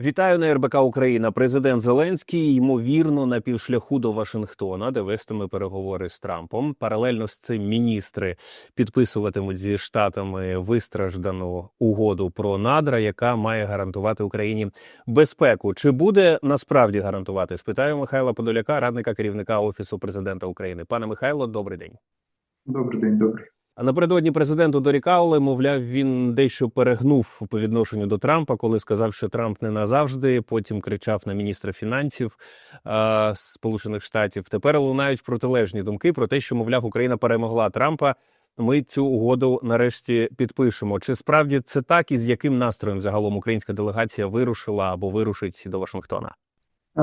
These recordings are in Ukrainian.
Вітаю на РБК Україна. Президент Зеленський ймовірно на півшляху до Вашингтона, де вестиме переговори з Трампом. Паралельно з цим міністри підписуватимуть зі штатами вистраждану угоду про надра, яка має гарантувати Україні безпеку. Чи буде насправді гарантувати? Спитаю Михайла Подоляка, радника керівника офісу президента України. Пане Михайло, добрий день. Добрий день, добрий. А напередодні президенту дорікали, мовляв, він дещо перегнув по відношенню до Трампа, коли сказав, що Трамп не назавжди. Потім кричав на міністра фінансів е, Сполучених Штатів. Тепер лунають протилежні думки про те, що мовляв Україна перемогла Трампа. Ми цю угоду нарешті підпишемо. Чи справді це так, і з яким настроєм загалом українська делегація вирушила або вирушить до Вашингтона? Е,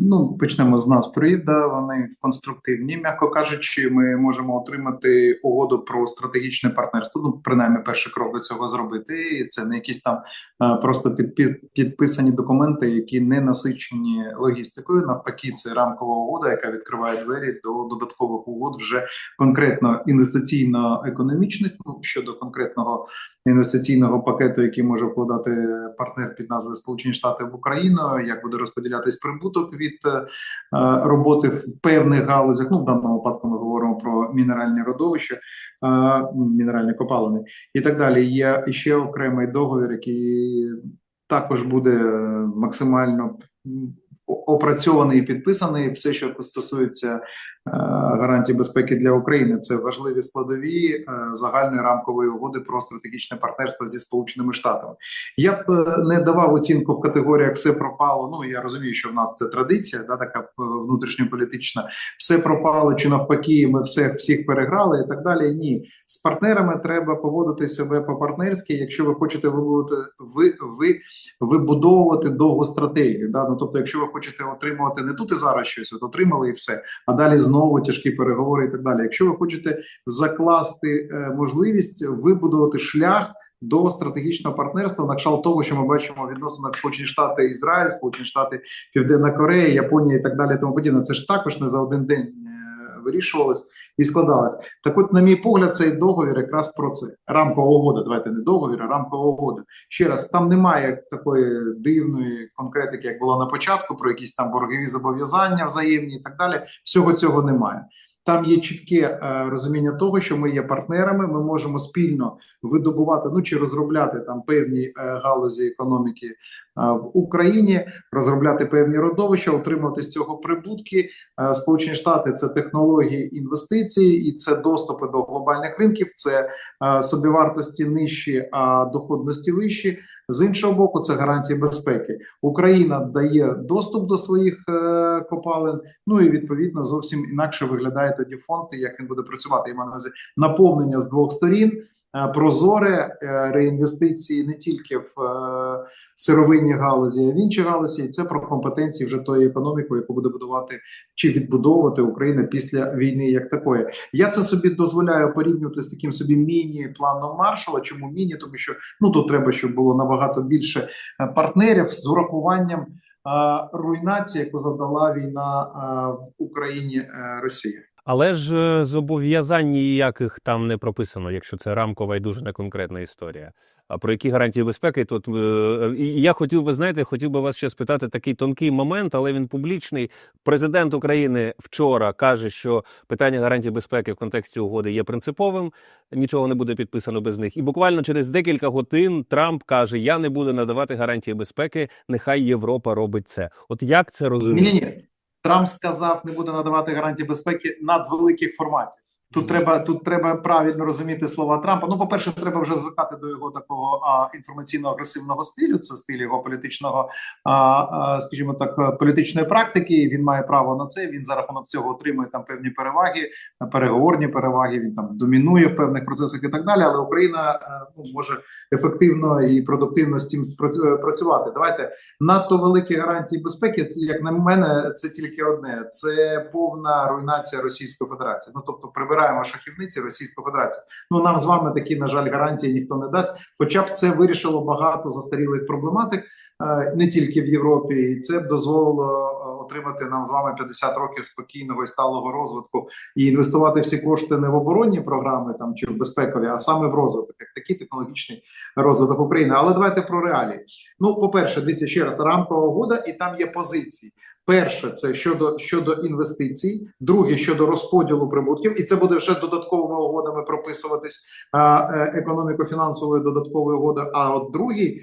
Ну, почнемо з настроїв. Да, вони конструктивні. М'яко кажучи, ми можемо отримати угоду про стратегічне партнерство. Ну, принаймні, перший крок до цього зробити. І це не якісь там е, просто під, під, підписані документи, які не насичені логістикою. Навпаки, це рамкова угода, яка відкриває двері до додаткових угод вже конкретно інвестиційно-економічних. Ну щодо конкретного інвестиційного пакету, який може вкладати партнер під назвою Сполучені Штати в Україну, як буде розподілятись прибуток від е, роботи в певних галузях. Ну в даному випадку ми говоримо про мінеральні родовища, е, мінеральні копалини і так далі. Є ще окремий договір, який також буде максимально опрацьований і підписаний все, що стосується е, гарантій безпеки для України. Це важливі складові е, загальної рамкової угоди про стратегічне партнерство зі сполученими штатами. Я б е, не давав оцінку в категоріях все пропало. Ну я розумію, що в нас це традиція, да така внутрішньополітична. Все пропало чи навпаки, ми все всіх переграли і так далі. Ні, з партнерами треба поводити себе по партнерськи, якщо ви хочете вибудувати ви, ви вибудовувати довгу стратегію. Да? Ну тобто, якщо ви хочете отримувати не тут і зараз щось, от отримали і все, а далі знову тяжкі переговори і так далі. Якщо ви хочете закласти е, можливість вибудувати шлях. До стратегічного партнерства на кшталт того, що ми бачимо в Сполучені Штати, Ізраїль, Сполучені Штати, Південна Корея, Японія і так далі. Тому подібне. Це ж також не за один день вирішувалось і складалось. Так, от, на мій погляд, цей договір якраз про це рамкова угода. Давайте не договір, а рамкова угода. Ще раз там немає такої дивної конкретики, як було на початку, про якісь там боргові зобов'язання взаємні і так далі. Всього цього немає. Там є чітке е, розуміння того, що ми є партнерами. Ми можемо спільно видобувати ну чи розробляти там певні е, галузі економіки е, в Україні, розробляти певні родовища, отримувати з цього прибутки. Сполучені Штати це технології інвестиції, і це доступи до глобальних ринків. Це собівартості нижчі, а доходності вищі. З іншого боку, це гарантії безпеки. Україна дає доступ до своїх е, копалин. Ну і відповідно зовсім інакше виглядає тоді фонд, і як він буде працювати. Я маю наповнення з двох сторін. Е, Прозоре е, реінвестиції не тільки в е, сировинні галузі, а в інші галузі, і це про компетенції вже тої економіки, яку буде будувати чи відбудовувати Україна після війни, як такої. Я це собі дозволяю порівнювати з таким собі міні-планом Маршала. Чому міні? Тому що ну тут треба, щоб було набагато більше партнерів з урахуванням руйнації, яку завдала війна в Україні Росія. Але ж е, зобов'язань ніяких там не прописано, якщо це рамкова і дуже неконкретна історія. А про які гарантії безпеки тут е, я хотів би знаєте, хотів би вас ще спитати такий тонкий момент, але він публічний. Президент України вчора каже, що питання гарантій безпеки в контексті угоди є принциповим. Нічого не буде підписано без них. І буквально через декілька годин Трамп каже: Я не буду надавати гарантії безпеки. Нехай Європа робить це. От як це Ні, ні, ні. Трамп сказав, не буде надавати гарантії безпеки надвеликих форматів. Тут треба тут треба правильно розуміти слова Трампа. Ну, по-перше, треба вже звикати до його такого а, інформаційно-агресивного стилю. Це стиль його політичного, а, а, скажімо так, політичної практики. Він має право на це. Він за рахунок цього отримує там певні переваги, переговорні переваги. Він там домінує в певних процесах і так далі. Але Україна е, ну, може ефективно і продуктивно з цим працювати. Давайте надто великі гарантії безпеки. Як на мене, це тільки одне: це повна руйнація Російської Федерації. Ну тобто, прибираємо шахівниці Російської Федерації. Ну нам з вами такі, на жаль, гарантії ніхто не дасть. Хоча б це вирішило багато застарілих проблематик е, не тільки в Європі, і це б дозволило е, отримати нам з вами 50 років спокійного і сталого розвитку і інвестувати всі кошти не в оборонні програми там чи в безпекові, а саме в розвиток, як такий технологічний розвиток України. Але давайте про реалії. Ну, по-перше, дивіться ще раз, рамкова угода, і там є позиції. Перше, це щодо щодо інвестицій, друге щодо розподілу прибутків, і це буде вже додатковими угодами прописуватись е, економіко-фінансовою додатковою угодою. А от другий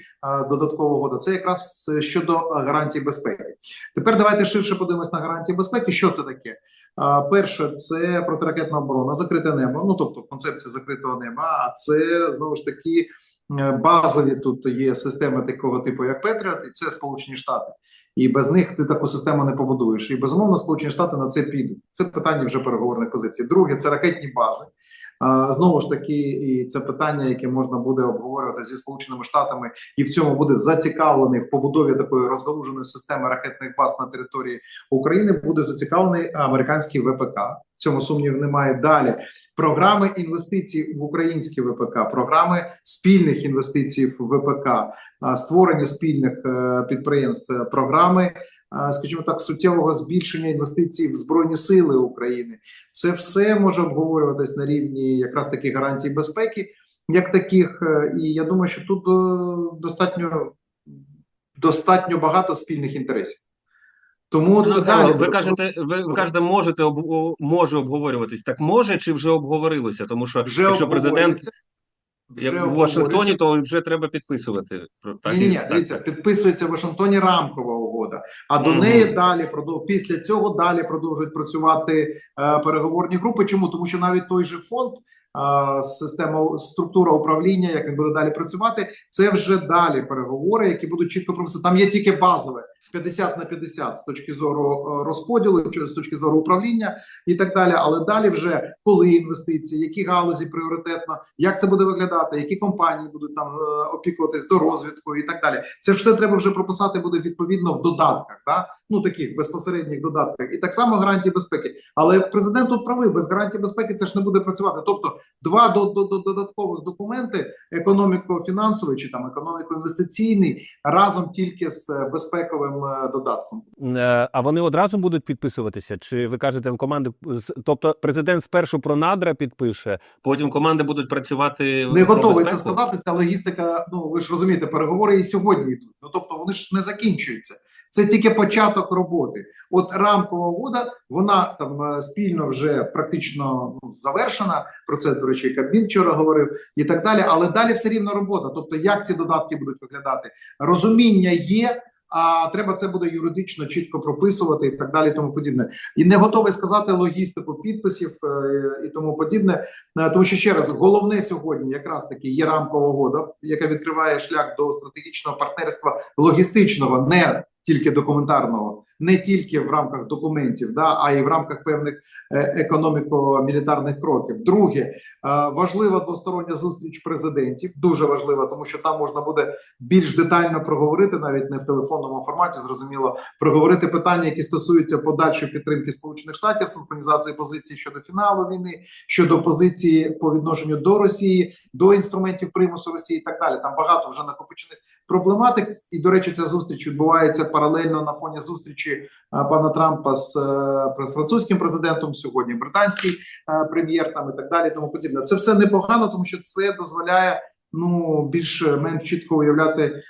додаткова угода це якраз е, щодо гарантій безпеки. Тепер давайте ширше подивимось на гарантії безпеки. Що це таке? А, перше, це протиракетна оборона, закрите небо. Ну тобто концепція закритого неба. А це знову ж таки е, базові тут є системи такого типу, як Петріот, і це Сполучені Штати. І без них ти таку систему не побудуєш. І безумовно, Сполучені Штати на це підуть. Це питання вже переговорних позицій. Друге, це ракетні бази. Знову ж таки, і це питання, яке можна буде обговорювати зі сполученими штатами, і в цьому буде зацікавлений в побудові такої розгалуженої системи ракетних баз на території України. Буде зацікавлений американський ВПК. В цьому сумнівів немає. Далі програми інвестицій в українські ВПК, програми спільних інвестицій в ВПК, створення спільних е, підприємств, програми, скажімо так, суттєвого збільшення інвестицій в збройні сили України. Це все може обговорюватись на рівні якраз таких гарантій безпеки, як таких. е, І я думаю, що тут е, достатньо достатньо багато спільних інтересів. Тому це Ну, далі ви кажете, ви, ви кажете, можете об, може обговорюватись. Так може чи вже обговорилося? Тому що вже якщо президент обговорюється. як Вже в Вашингтоні, то вже треба підписувати. Так, Ні, ні, так. дивіться, підписується в Вашингтоні рамкова угода. А до Мгм. неї далі після цього далі продовжують працювати е, переговорні групи. Чому? Тому що навіть той же фонд, система структура управління, як він буде далі працювати, це вже далі переговори, які будуть чітко прописані. Там є тільки базове 50 на 50 з точки зору е, розподілу, з точки зору управління і так далі. Але далі вже коли інвестиції, які галузі пріоритетно, як це буде виглядати, які компанії будуть там е, опікуватись до розвитку і так далі. Це все треба вже прописати буде відповідно в додатках, да? Ну таких безпосередніх додатках, і так само гарантії безпеки. Але президент тут правий, без гарантії безпеки це ж не буде працювати. Тобто, два до, до, до додаткових документи: економіко-фінансовий чи там економіко-інвестиційний, разом тільки з е, безпековим е, додатком. Е, А вони одразу будуть підписуватися? Чи ви кажете команди? Тобто президент спершу про надра підпише, потім команди будуть працювати Не готовий це сказати. Ця логістика. Ну ви ж розумієте, переговори і сьогодні йдуть. Ну тобто вони ж не закінчуються. Це тільки початок роботи. От рамкова угода, вона там е, спільно вже практично ну, завершена. Про це до речі, Кабмін вчора говорив і так далі. Але далі все рівно робота. Тобто, як ці додатки будуть виглядати, розуміння є. А треба це буде юридично чітко прописувати і так далі, тому подібне. І не готовий сказати логістику підписів е, і тому подібне. Е, Тому що ще раз головне сьогодні, якраз таки є рамкова угода, яка відкриває шлях до стратегічного партнерства логістичного, не тільки документарного, не тільки в рамках документів, да, а й в рамках певних е, економіко-мілітарних кроків. Друге, е, важлива двостороння зустріч президентів, дуже важлива, тому що там можна буде більш детально проговорити, навіть не в телефонному форматі, зрозуміло, проговорити питання, які стосуються подальшої підтримки Сполучених Штатів, синхронізації позиції щодо фіналу війни, щодо позиції по відношенню до Росії, до інструментів примусу Росії і так далі. Там багато вже накопичених проблематик. І до речі, ця зустріч відбувається паралельно на фоні зустрічі е, пана Трампа з е, французьким президентом. Сьогодні британський е, прем'єр там і так далі. Тому подібне. Це все непогано, тому що це дозволяє. Ну, більш-менш чітко уявляти,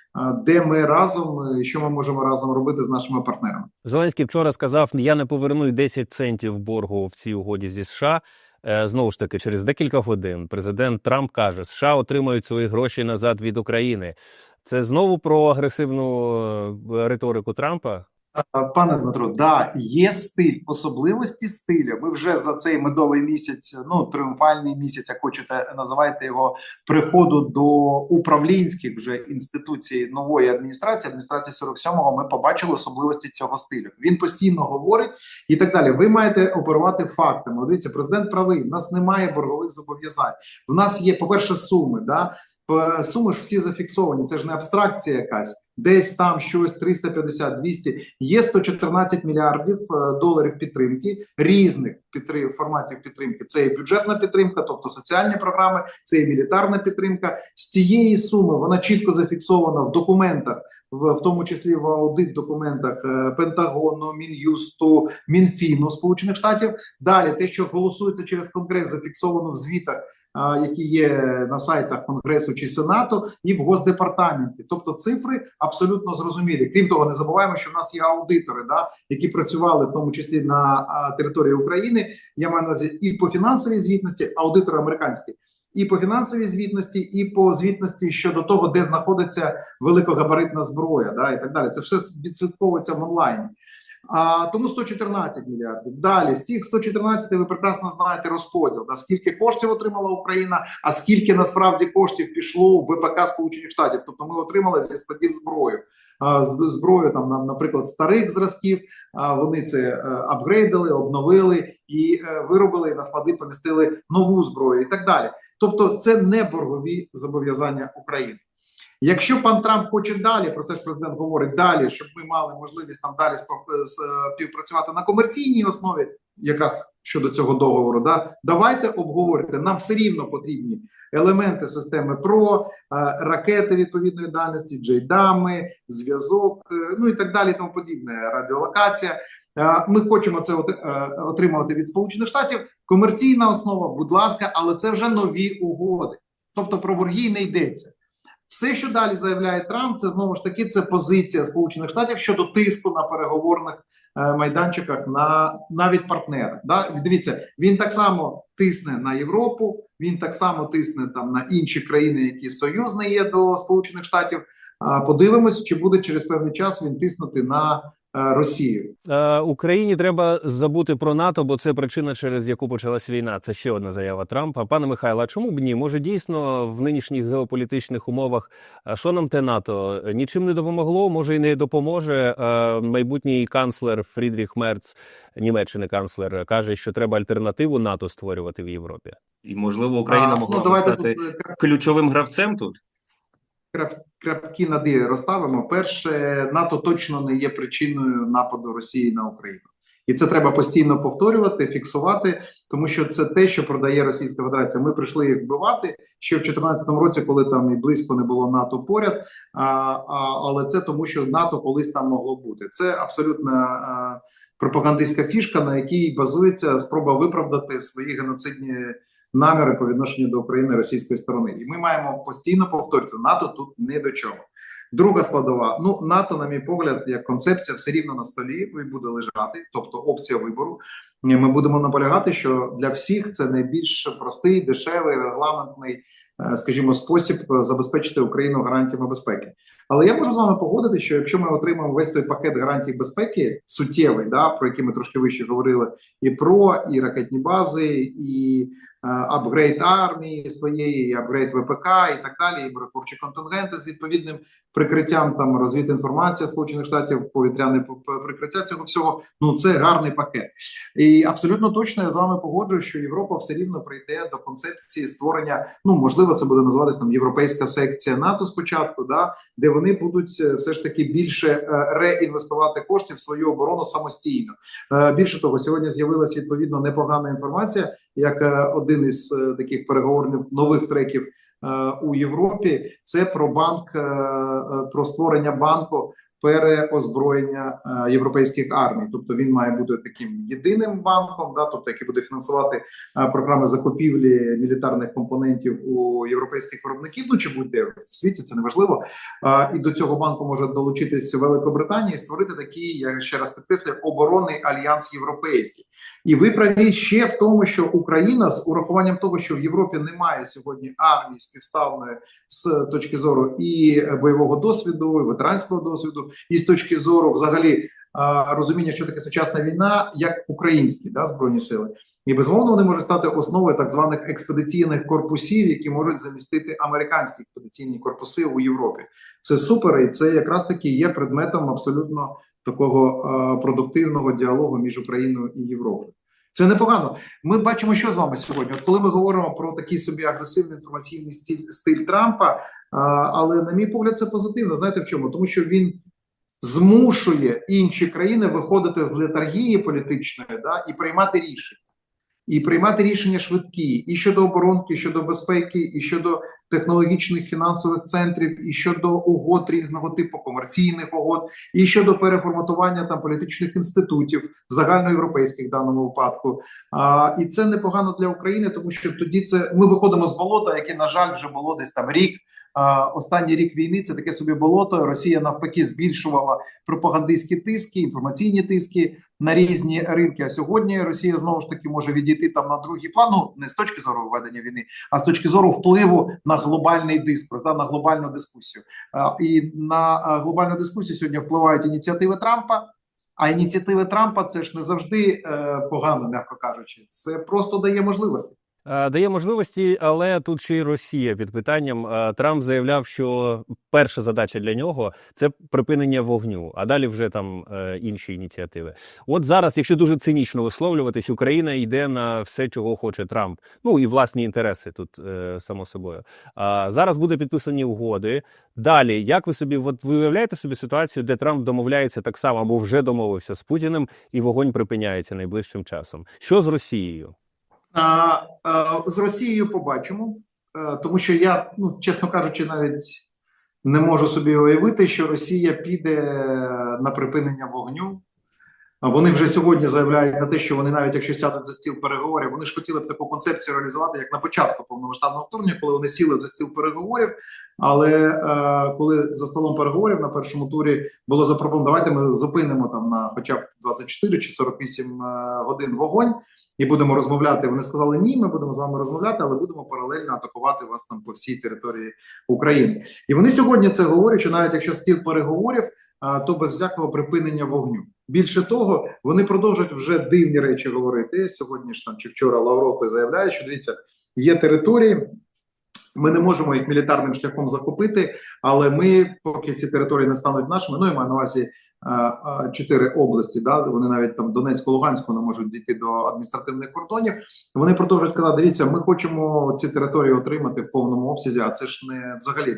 де ми разом, і що ми можемо разом робити з нашими партнерами. Зеленський вчора сказав: я не поверну й 10 центів боргу в цій угоді зі США. Е, Знову ж таки, через декілька годин президент Трамп каже, США отримають свої гроші назад від України. Це знову про агресивну е, риторику Трампа. А, Пане Дмитро, да, є стиль, особливості стиля. Ми вже за цей медовий місяць, ну тріумфальний місяць, як хочете називайте його приходу до управлінських вже інституцій нової адміністрації, адміністрації 47-го, Ми побачили особливості цього стилю. Він постійно говорить і так далі. Ви маєте оперувати фактами. Дивіться, президент правий. В нас немає боргових зобов'язань. В нас є, по перше, суми. Да? П- Суми ж всі зафіксовані. Це ж не абстракція якась. Десь там щось 350, 200. Є 114 мільярдів е, доларів підтримки різних підтри- форматів підтримки. Це і бюджетна підтримка, тобто соціальні програми, це і мілітарна підтримка. З цієї суми вона чітко зафіксована в документах в, в тому числі в аудит документах е, Пентагону, Мін'юсту, Мінфіну Сполучених Штатів. Далі те, що голосується через Конгрес, зафіксовано в звітах, а, які є на сайтах Конгресу чи Сенату, і в Госдепартаменті. Тобто цифри абсолютно зрозумілі. Крім того, не забуваємо, що в нас є аудитори, да, які працювали в тому числі на а, території України. Я маю на увазі і по фінансовій звітності, аудитори американські, і по фінансовій звітності, і по звітності щодо того, де знаходиться великогабаритна зброя, да, і так далі. Це все відслідковується в онлайні. А тому 114 мільярдів. Далі з цих 114 ви прекрасно знаєте розподіл. Да, скільки коштів отримала Україна, а скільки насправді коштів пішло в ВПК Сполучених Штатів. Тобто ми отримали зі складів зброю. Зброю там, на- наприклад, старих зразків. А вони це е, апгрейдили, обновили і е, виробили на склади помістили нову зброю і так далі. Тобто, це не боргові зобов'язання України. Якщо пан Трамп хоче далі, про це ж президент говорить далі, щоб ми мали можливість там далі спов- е, співпрацювати на комерційній основі, якраз щодо цього договору, да давайте обговорити. Нам все рівно потрібні елементи системи ПРО, е, ракети відповідної дальності, джейдами, зв'язок, е, ну і так далі, тому подібне. Радіолокація. Е, Ми хочемо це е, отримувати від Сполучених Штатів. Комерційна основа, будь ласка, але це вже нові угоди. Тобто про борги не йдеться. Все, що далі заявляє Трамп, це знову ж таки це позиція Сполучених Штатів щодо тиску на переговорних е, майданчиках на навіть партнера. Да? Дивіться, він так само тисне на Європу, він так само тисне там на інші країни, які союзні є до Сполучених Штатів. Подивимось, чи буде через певний час він тиснути на Росію. Е, Україні треба забути про НАТО, бо це причина, через яку почалась війна. Це ще одна заява Трампа. Пане Михайло, а чому б ні? Може дійсно в нинішніх геополітичних умовах а що нам те НАТО нічим не допомогло? Може і не допоможе. Е, Майбутній канцлер Фрідріх Мерц, Німеччини канцлер, каже, що треба альтернативу НАТО створювати в Європі. І можливо Україна А, могла ну, б давайте стати тут е, ключовим гравцем тут. Крап- крапки над «і» розставимо. Перше, НАТО точно не є причиною нападу Росії на Україну. І це треба постійно повторювати, фіксувати, тому що це те, що продає Російська Федерація. Ми прийшли їх вбивати ще в 2014 році, коли там і близько не було НАТО поряд. А, а, але це тому, що НАТО колись там могло бути. Це абсолютно пропагандистська фішка, на якій базується спроба виправдати свої геноцидні наміри по відношенню до України російської сторони, і ми маємо постійно повторювати НАТО тут не до чого. Друга складова, ну НАТО, на мій погляд, як концепція, все рівно на столі і буде лежати, тобто опція вибору. Ми будемо наполягати, що для всіх це найбільш простий, дешевий, регламентний, скажімо, спосіб е, забезпечити Україну гарантіями безпеки. Але я можу з вами погодити, що якщо ми отримаємо весь той пакет гарантій безпеки, суттєвий, да про який ми трошки вище говорили, і про і ракетні бази, і е, апгрейд армії своєї, і апгрейд ВПК, і так далі, і миротворчі контингенти з відповідним прикриттям там розвідінформація Сполучених Штатів, повітряне прикриття цього всього. Ну це гарний пакет. І абсолютно точно я з вами погоджую, що Європа все рівно прийде до концепції створення. Ну можливо, це буде називатися там європейська секція НАТО спочатку, да де вони будуть е, все ж таки більше е, реінвестувати коштів в свою оборону самостійно. Е, Більше того, сьогодні з'явилася відповідно непогана інформація, як один із таких переговорних нових треків у Європі. Це про банк, про створення банку переозброєння е, європейських армій. Тобто він має бути таким єдиним банком, да, тобто який буде фінансувати е, програми закупівлі мілітарних компонентів у європейських виробників. Ну чи будь-де в світі це неважливо. Е, І до цього банку може долучитись Великобританія і створити такий, я ще раз підкреслюю, оборонний альянс європейський. І ви праві ще в тому, що Україна з урахуванням того, що в Європі немає сьогодні армії співставної з точки зору і бойового досвіду, і ветеранського досвіду, і з точки зору взагалі розуміння, що таке сучасна війна, як українські да, збройні сили. І безумовно вони можуть стати основою так званих експедиційних корпусів, які можуть замістити американські експедиційні корпуси у Європі. Це супер, і це якраз таки є предметом абсолютно такого е, продуктивного діалогу між Україною і Європою. Це непогано. Ми бачимо, що з вами сьогодні. От коли ми говоримо про такий собі агресивний інформаційний стиль, стиль Трампа, а, але на мій погляд, це позитивно. Знаєте в чому? Тому що він змушує інші країни виходити з летаргії політичної да, і приймати рішення. І приймати рішення швидкі і щодо оборонки, і щодо безпеки, і щодо технологічних фінансових центрів, і щодо угод різного типу комерційних угод, і щодо переформатування там політичних інститутів загальноєвропейських в даному випадку. А, і це непогано для України, тому що тоді це ми виходимо з болота, яке на жаль вже було десь там рік. А, останній рік війни це таке собі болото. Росія навпаки збільшувала пропагандистські тиски, інформаційні тиски на різні ринки. А сьогодні Росія знову ж таки може відійти там на другий план. Ну не з точки зору ведення війни, а з точки зору впливу на глобальний дискурс, да, на глобальну дискусію. І на глобальну дискусію сьогодні впливають ініціативи Трампа. А ініціативи Трампа це ж не завжди е, погано, м'яко кажучи. Це просто дає можливості. Е, Дає можливості, але тут ще й Росія під питанням. Е, Трамп заявляв, що перша задача для нього це припинення вогню, а далі вже там е, інші ініціативи. От зараз, якщо дуже цинічно висловлюватись, Україна йде на все, чого хоче Трамп. Ну і власні інтереси тут само собою. А зараз буде підписані угоди. Далі, як ви собі, от ви уявляєте собі ситуацію, де Трамп домовляється так само або вже домовився з Путіним, і вогонь припиняється найближчим часом? Що з Росією? А, з Росією побачимо, е, тому що я, ну чесно кажучи, навіть не можу собі уявити, що Росія піде на припинення вогню. Вони вже сьогодні заявляють на те, що вони навіть якщо сядуть за стіл переговорів, вони ж хотіли б таку концепцію реалізувати, як на початку повномасштабного вторгнення, коли вони сіли за стіл переговорів. Але е, коли за столом переговорів на першому турі було запропоновано, давайте ми зупинимо там на хоча б 24 чи 48 е, годин вогонь і будемо розмовляти. Вони сказали: ні, ми будемо з вами розмовляти, але будемо паралельно атакувати вас там по всій території України. І вони сьогодні це говорять, що навіть якщо стіл переговорів, то без всякого припинення вогню. Більше того, вони продовжують вже дивні речі говорити. Сьогодні ж там чи вчора Лавров заявляє, що дивіться, є території. Ми не можемо їх мілітарним шляхом захопити, але ми, поки ці території не стануть нашими, ну я маю на увазі чотири області, да, вони навіть там Донецьку, Луганську не можуть дійти до адміністративних кордонів. Вони продовжують казати: дивіться, ми хочемо ці території отримати в повному обсязі, а це ж не взагалі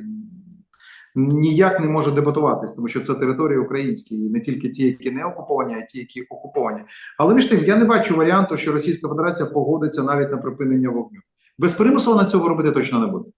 ніяк не може дебатуватись, тому що це території українські, і не тільки ті, які не окуповані, а й ті, які окуповані. Але між тим я не бачу варіанту, що Російська Федерація погодиться навіть на припинення вогню. Без примусу вона цього робити точно не буде.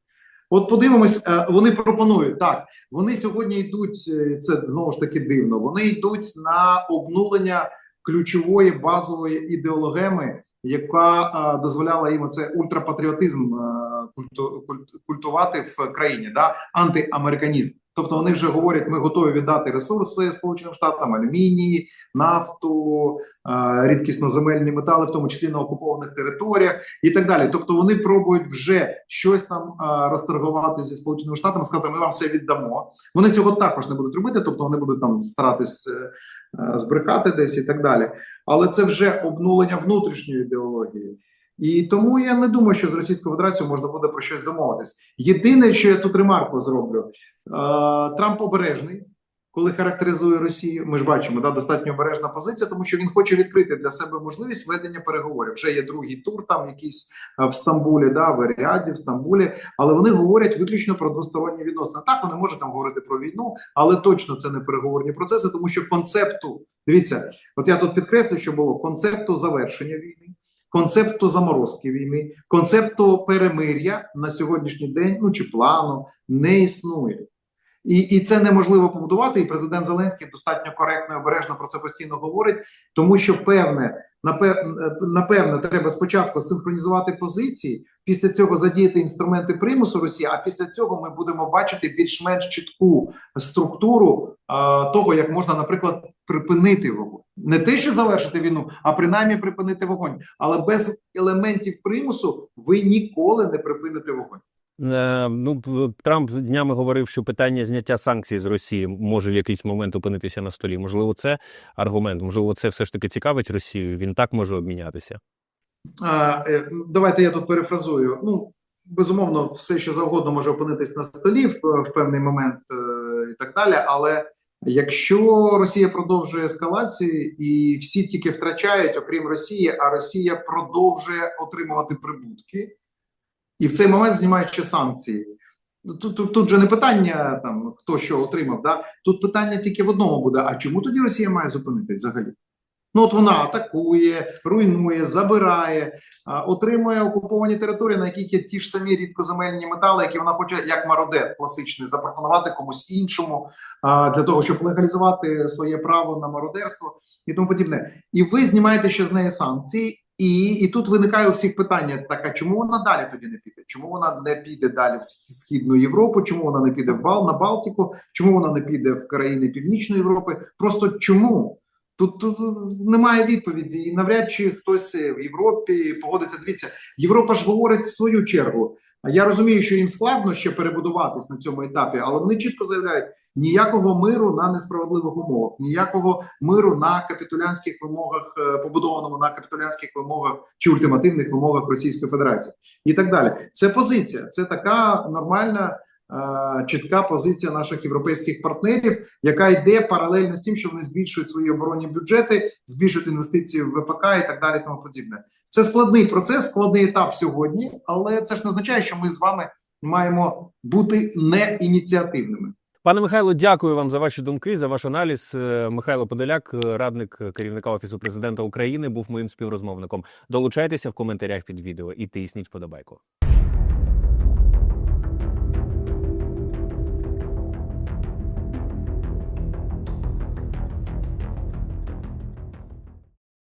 От подивимось, е, вони пропонують так. Вони сьогодні йдуть. е, Це знову ж таки дивно. Вони йдуть на обнулення ключової базової ідеологеми, яка е, дозволяла їм це ультрапатріотизм е, культу, культувати в країні, да антиамериканізм. Тобто вони вже говорять, ми готові віддати ресурси Сполученим Штатам, алюмінії, нафту, е, рідкісноземельні метали, в тому числі на окупованих територіях, і так далі. Тобто вони пробують вже щось там е, розторгувати зі сполученими штатами, сказати, ми вам все віддамо. Вони цього також не будуть робити, тобто вони будуть там старатись е, збрехати десь і так далі. Але це вже обнулення внутрішньої ідеології. І тому я не думаю, що з Російською Федерацією можна буде про щось домовитись. Єдине, що я тут ремарку зроблю, е, Трамп обережний, коли характеризує Росію. Ми ж бачимо, да, достатньо обережна позиція, тому що він хоче відкрити для себе можливість ведення переговорів. Вже є другий тур, там якийсь е, в Стамбулі, да, в Ріаді, в Стамбулі, але вони говорять виключно про двосторонні відносини. Так, вони можуть там говорити про війну, але точно це не переговорні процеси, тому що концепту, дивіться, от я тут підкреслю, що було концепту завершення війни концепту заморозки війни, концепту перемир'я на сьогоднішній день, ну чи плану, не існує. І, і це неможливо побудувати. І президент Зеленський достатньо коректно і обережно про це постійно говорить, тому що певне, напевне, треба спочатку синхронізувати позиції, після цього задіяти інструменти примусу Росії. А після цього ми будемо бачити більш-менш чітку структуру а, того, як можна, наприклад, припинити вогонь. Не те, що завершити війну, а принаймні припинити вогонь. Але без елементів примусу ви ніколи не припините вогонь. Е, ну, Трамп днями говорив, що питання зняття санкцій з Росії може в якийсь момент опинитися на столі. Можливо, це аргумент. Можливо, це все ж таки цікавить Росію. Він так може обмінятися. А, е, давайте я тут перефразую. Ну безумовно, все, що завгодно може опинитись на столі в, в певний момент е, і так далі. Але якщо Росія продовжує ескалацію і всі тільки втрачають, окрім Росії, а Росія продовжує отримувати прибутки, і в цей момент знімаючи санкції. Ну, Тут, тут, тут же не питання там хто що отримав, да тут питання тільки в одному буде: а чому тоді Росія має зупинитись взагалі? Ну от вона атакує, руйнує, забирає, отримує окуповані території, на яких є ті ж самі рідкоземельні метали, які вона хоче як мародер класичний запропонувати комусь іншому для того, щоб легалізувати своє право на мародерство і тому подібне. І ви знімаєте ще з неї санкції. І, і тут виникає у всіх питання: так а чому вона далі тоді не піде? Чому вона не піде далі в схі- східну Європу? Чому вона не піде в Бал на Балтику? Чому вона не піде в країни Північної Європи? Просто чому? Тут, тут немає відповіді, і навряд чи хтось в Європі погодиться. Дивіться, Європа ж говорить в свою чергу. А я розумію, що їм складно ще перебудуватись на цьому етапі, але вони чітко заявляють: ніякого миру на несправедливих умовах, ніякого миру на капітулянських вимогах, е, побудованому на капітулянських вимогах чи ультимативних вимогах Російської Федерації, і так далі. Це позиція, це така нормальна. е, Чітка позиція наших європейських партнерів, яка йде паралельно з тим, що вони збільшують свої оборонні бюджети, збільшують інвестиції в ВПК і так далі. Тому подібне. Це складний процес, складний етап сьогодні, але це ж не означає, що ми з вами маємо бути не ініціативними. Пане Михайло, дякую вам за ваші думки, за ваш аналіз. Е, Михайло Подоляк, е, радник керівника офісу президента України, був моїм співрозмовником. Долучайтеся в коментарях під відео і тисніть вподобайку.